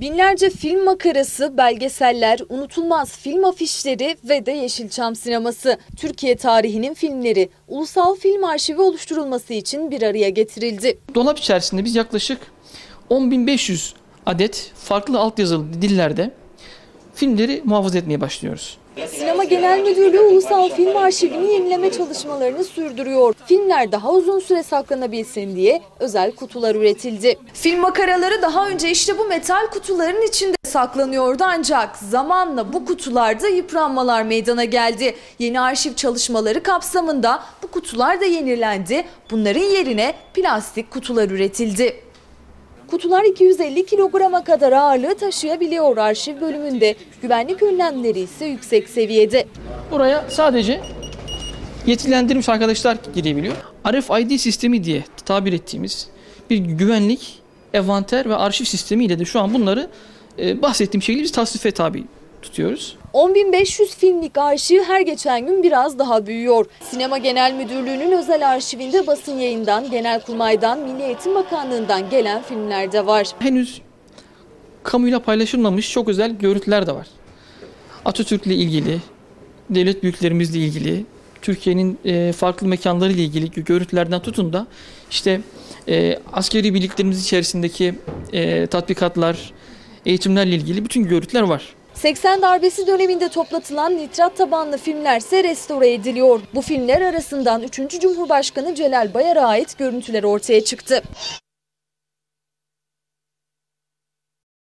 Binlerce film makarası, belgeseller, unutulmaz film afişleri ve de Yeşilçam sineması. Türkiye tarihinin filmleri Ulusal Film Arşivi oluşturulması için bir araya getirildi. Dolap içerisinde biz yaklaşık 10.500 adet farklı altyazılı dillerde filmleri muhafaza etmeye başlıyoruz. Sinema Genel Müdürlüğü Ulusal Film Arşivini yenileme çalışmalarını sürdürüyor. Filmler daha uzun süre saklanabilsin diye özel kutular üretildi. Film makaraları daha önce işte bu metal kutuların içinde saklanıyordu ancak zamanla bu kutularda yıpranmalar meydana geldi. Yeni arşiv çalışmaları kapsamında bu kutular da yenilendi. Bunların yerine plastik kutular üretildi. Kutular 250 kilograma kadar ağırlığı taşıyabiliyor arşiv bölümünde. Güvenlik önlemleri ise yüksek seviyede. Buraya sadece yetkilendirilmiş arkadaşlar girebiliyor. RFID sistemi diye tabir ettiğimiz bir güvenlik, envanter ve arşiv sistemiyle de şu an bunları e, bahsettiğim şekilde biz tasnife tabi tutuyoruz. 10.500 filmlik arşiv her geçen gün biraz daha büyüyor. Sinema Genel Müdürlüğü'nün özel arşivinde basın yayından, Genelkurmay'dan, Milli Eğitim Bakanlığı'ndan gelen filmler de var. Henüz kamuyla paylaşılmamış çok özel görüntüler de var. Atatürk'le ilgili, devlet büyüklerimizle ilgili, Türkiye'nin e, farklı mekanları ile ilgili görüntülerden tutun da işte e, askeri birliklerimiz içerisindeki e, tatbikatlar, eğitimlerle ilgili bütün görüntüler var. 80 darbesi döneminde toplatılan nitrat tabanlı filmler ise restore ediliyor. Bu filmler arasından 3. Cumhurbaşkanı Celal Bayar'a ait görüntüler ortaya çıktı.